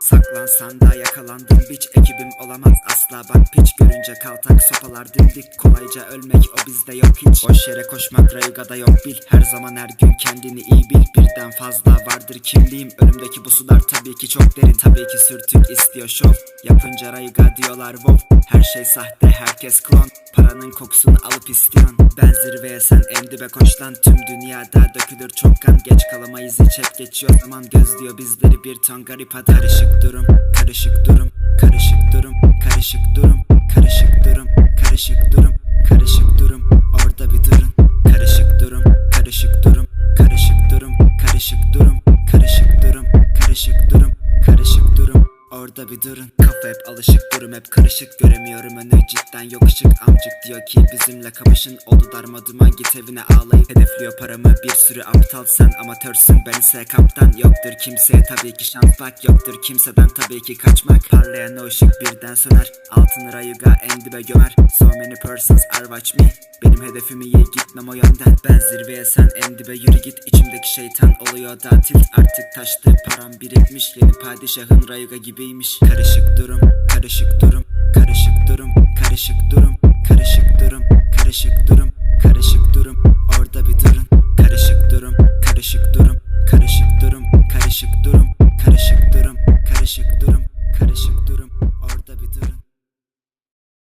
Saklansan da yakalandım biç ekibim olamaz asla. Bak piç Görünce kaltak sopalar dimdik kolayca ölmek o bizde yok hiç. Boş yere koşmak rayugada yok bil. Her zaman her gün kendini iyi bil. Birden fazla vardır kimliğim önümdeki bu sular tabii ki çok derin. Tabii ki sürtük istiyor şov. Yapınca rayuga diyorlar wow Her şey sahte herkes klon. Paranın kokusunu alıp istiyorsun. Ben zirveye sen en dibe koş lan. Tüm dünyada dökülür çok kan Geç kalamayız hiç hep geçiyor zaman gözlüyor bizleri bir ton garip hadi Karışık durum karışık durum karışık durum karışık durum karışık durum karışık durum karışık durum orada bir durun karışık durum karışık durum karışık durum karışık durum karışık durum karışık durum karışık Orada bir durun Kafa hep alışık durum hep karışık. Göremiyorum önü cidden yok ışık. Amcık diyor ki bizimle kapışın Oldu darma duman git evine ağlayıp Hedefliyor paramı bir sürü aptal Sen amatörsün. Ben ise kaptan Yoktur kimseye tabii ki şans bak Yoktur kimseden. Tabii ki kaçmak. Parlayan o ışık birden söner. Altın rayuga en dibe gömer. So many persons are watch me. Benim hedefim iyi gitmem o yönden. Ben zirveye sen en dibe yürü git. İçimdeki şeytan oluyor da tilt. Artık taştı param birikmiş. Yeni padişahın rayuga içindeymiş Karışık durum, karışık durum, karışık durum, karışık durum, karışık durum, karışık durum, karışık durum, orada bir durun Karışık durum, karışık durum, karışık durum, karışık durum, karışık durum, karışık durum, karışık durum